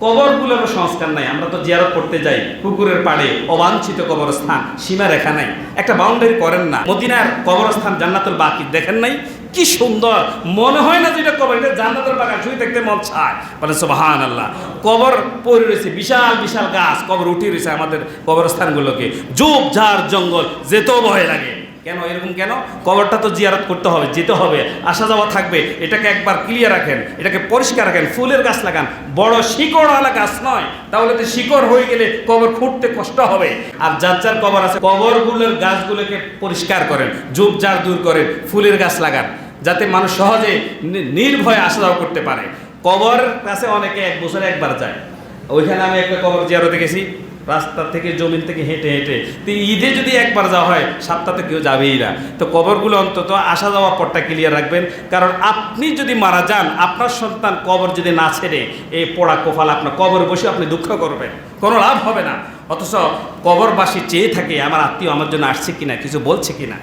কবরগুলোরও সংস্কার নাই। আমরা তো জিয়ারত করতে যাই, পুকুরের পাড়ে অবাঞ্ছিত কবরস্থান, সীমা রেখা নাই। একটা বাউন্ডারি করেন না। মদিনার কবরস্থান জান্নাতুল বাকি, দেখেন নাই? কি সুন্দর! মনে হয় না যেটা কবর, এটা জান্নাতুল বাগান, শুয়ে দেখতে মন চায়। বলে সুবাহান আল্লাহ কবর পড়ে রয়েছে, বিশাল বিশাল গাছ। কবর উঠে রয়েছে আমাদের কবরস্থানগুলোকে। ঝোপ ঝাড়, জঙ্গল, যেতেও ভয় লাগে। কেন? এরকম কেন? কবরটা তো জিয়ারত করতে হবে, যেতে হবে, আসা যাওয়া থাকবে, এটাকে একবার ক্লিয়ার রাখেন, এটাকে পরিষ্কার রাখেন, ফুলের গাছ লাগান, বড় শিকড়ওয়ালা গাছ নয়, তাহলে তো শিকড় হয়ে গেলে কবর খুঁড়তে কষ্ট হবে। আর যার যার কবর আছে, কবরগুলোর গাছগুলোকে পরিষ্কার করেন ঝাড় দূর করেন, ফুলের গাছ লাগান, যাতে মানুষ সহজে নির্ভয়ে আসা যাওয়া করতে পারে। কবর কাছে অনেকে, এক বছরে একবার যায়। ওইখানে আমি একটা কবর জিয়ারতে গেছি। রাস্তা থেকে, জমিন থেকে হেঁটে হেঁটে। তো ঈদে যদি একবার যাওয়া হয়, সাতটাতে কেউ যাবেই না। তো কবরগুলো অন্তত আসা যাওয়া পথটা ক্লিয়ার রাখবেন। কারণ আপনি যদি মারা যান, আপনার সন্তান কবর যদি না ছেড়ে, এই পোড়া কোফাল আপনার কবর বসে আপনি দুঃখ করবেন। কোনো লাভ হবে না। অথচ কবরবাসী চেয়ে থাকে, আমার আত্মীয় আমার জন্য আসছে কিনা, কিছু বলছে কিনা?